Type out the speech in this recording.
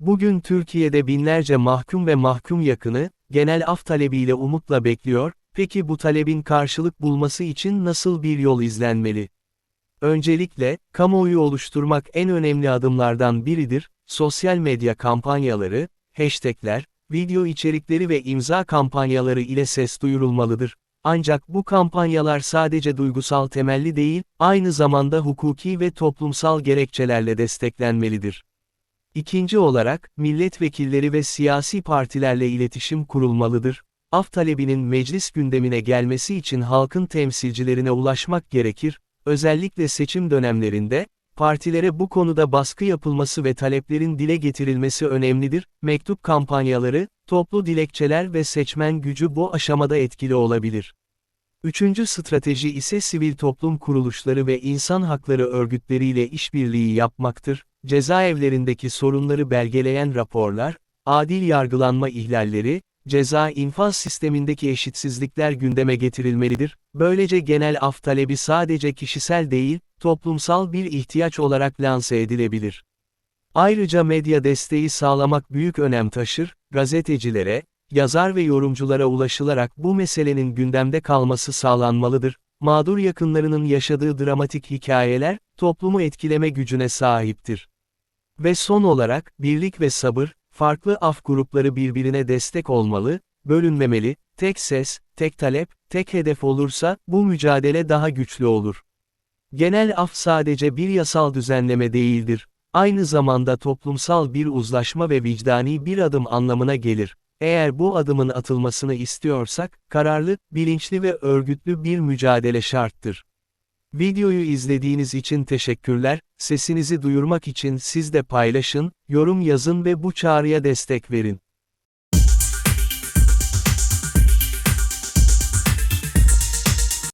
Bugün Türkiye'de binlerce mahkum ve mahkum yakını, genel af talebiyle umutla bekliyor, peki bu talebin karşılık bulması için nasıl bir yol izlenmeli? Öncelikle, kamuoyu oluşturmak en önemli adımlardan biridir, sosyal medya kampanyaları, hashtagler, video içerikleri ve imza kampanyaları ile ses duyurulmalıdır. Ancak bu kampanyalar sadece duygusal temelli değil, aynı zamanda hukuki ve toplumsal gerekçelerle desteklenmelidir. İkinci olarak, milletvekilleri ve siyasi partilerle iletişim kurulmalıdır. Af talebinin meclis gündemine gelmesi için halkın temsilcilerine ulaşmak gerekir, özellikle seçim dönemlerinde, partilere bu konuda baskı yapılması ve taleplerin dile getirilmesi önemlidir. Mektup kampanyaları, toplu dilekçeler ve seçmen gücü bu aşamada etkili olabilir. Üçüncü strateji ise sivil toplum kuruluşları ve insan hakları örgütleriyle işbirliği yapmaktır. Cezaevlerindeki sorunları belgeleyen raporlar, adil yargılanma ihlalleri, ceza infaz sistemindeki eşitsizlikler gündeme getirilmelidir. Böylece genel af talebi sadece kişisel değil, toplumsal bir ihtiyaç olarak lanse edilebilir. Ayrıca medya desteği sağlamak büyük önem taşır, gazetecilere, yazar ve yorumculara ulaşılarak bu meselenin gündemde kalması sağlanmalıdır. Mağdur yakınlarının yaşadığı dramatik hikayeler, toplumu etkileme gücüne sahiptir. Ve son olarak, birlik ve sabır, farklı af grupları birbirine destek olmalı, bölünmemeli, tek ses, tek talep, tek hedef olursa, bu mücadele daha güçlü olur. Genel af sadece bir yasal düzenleme değildir. Aynı zamanda toplumsal bir uzlaşma ve vicdani bir adım anlamına gelir. Eğer bu adımın atılmasını istiyorsak, kararlı, bilinçli ve örgütlü bir mücadele şarttır. Videoyu izlediğiniz için teşekkürler, sesinizi duyurmak için siz de paylaşın, yorum yazın ve bu çağrıya destek verin.